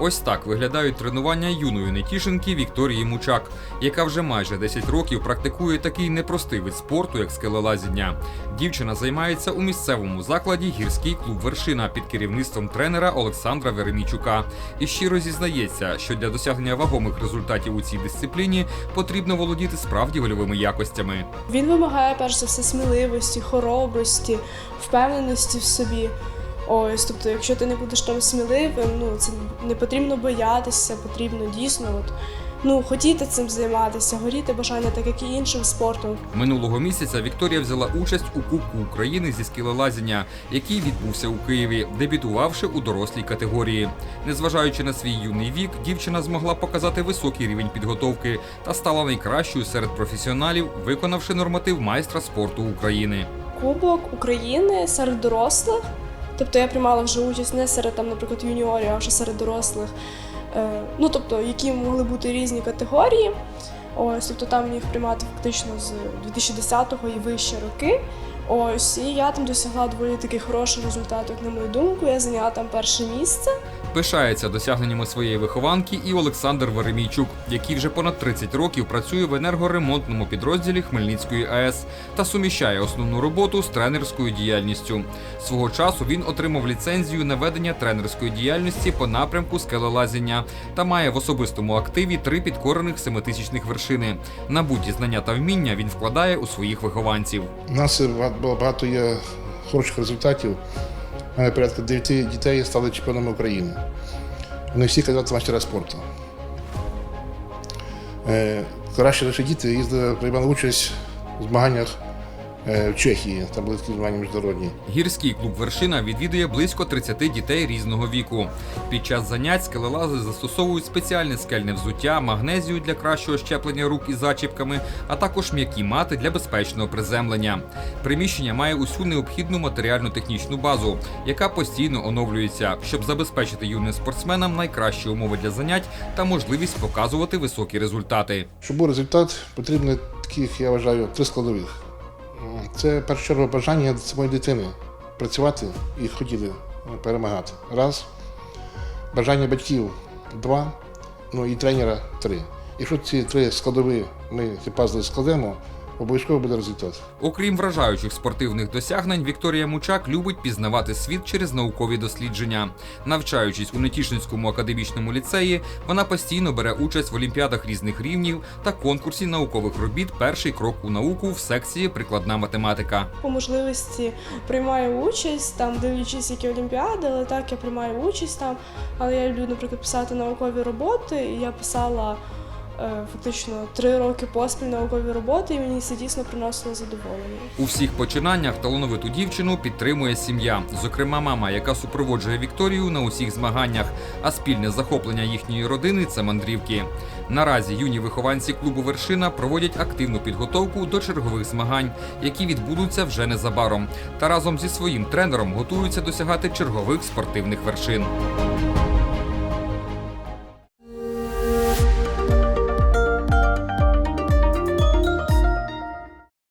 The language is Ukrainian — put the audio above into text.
Ось так виглядають тренування юної нетішинки Вікторії Мучак, яка вже майже 10 років практикує такий непростий вид спорту, як скелелазіння. Дівчина займається у місцевому закладі гірський клуб Вершина під керівництвом тренера Олександра Веремійчука. І щиро зізнається, що для досягнення вагомих результатів у цій дисципліні потрібно володіти справді вольовими якостями. Він вимагає перш за все сміливості, хоробрості, впевненості в собі. Ось, тобто, якщо ти не будеш там сміливим, ну це не потрібно боятися, потрібно дійсно от, ну, хотіти цим займатися, горіти бажання, так як і іншим спортом. Минулого місяця Вікторія взяла участь у Кубку України зі скелелазіння, який відбувся у Києві, дебютувавши у дорослій категорії. Незважаючи на свій юний вік, дівчина змогла показати високий рівень підготовки та стала найкращою серед професіоналів, виконавши норматив майстра спорту України. Кубок України серед дорослих. Тобто я приймала вже участь не серед там, наприклад, юніорів, а вже серед дорослих. Е, ну тобто, які могли бути різні категорії. Ось, тобто там міг приймати фактично з 2010-го і вище роки. Ось, і я там досягла доволі таких хороших результатів, на мою думку. Я зайняла там перше місце. Пишається досягненнями своєї вихованки і Олександр Веремійчук, який вже понад 30 років працює в енергоремонтному підрозділі Хмельницької АЕС та суміщає основну роботу з тренерською діяльністю. Свого часу він отримав ліцензію на ведення тренерської діяльності по напрямку скелелазіння та має в особистому активі три підкорених семитисячних вершини. Набуті знання та вміння він вкладає у своїх вихованців. У нас багато- багато є хороших результатів. У мене порядка 9 дітей стали чемпіонами України. Вони всі кандидати мастера спорту. Е, Краще наші діти їздили, приймали участь у змаганнях в Чехії, там були такі змагання міжнародні. Гірський клуб Вершина відвідує близько 30 дітей різного віку. Під час занять скелелази застосовують спеціальне скельне взуття, магнезію для кращого щеплення рук із зачіпками, а також м'які мати для безпечного приземлення. Приміщення має усю необхідну матеріально-технічну базу, яка постійно оновлюється, щоб забезпечити юним спортсменам найкращі умови для занять та можливість показувати високі результати. Щоб був результат, потрібно таких, я вважаю, три складових. Це перше бажання самої дитини працювати і хотіти е, перемагати. Раз. Бажання батьків два. Ну і тренера три. Якщо ці три складові ми ці пазли складемо, обов'язково буде результат. Окрім вражаючих спортивних досягнень, Вікторія Мучак любить пізнавати світ через наукові дослідження. Навчаючись у Нетішинському академічному ліцеї, вона постійно бере участь в олімпіадах різних рівнів та конкурсі наукових робіт Перший крок у науку в секції Прикладна математика. По можливості приймаю участь, там дивлячись, які олімпіади, але так я приймаю участь там. Але я люблю, наприклад, писати наукові роботи, і я писала фактично три роки поспіль наукові роботи, і мені це дійсно приносило задоволення. У всіх починаннях талановиту дівчину підтримує сім'я, зокрема мама, яка супроводжує Вікторію на усіх змаганнях. А спільне захоплення їхньої родини це мандрівки. Наразі юні вихованці клубу Вершина проводять активну підготовку до чергових змагань, які відбудуться вже незабаром, та разом зі своїм тренером готуються досягати чергових спортивних вершин.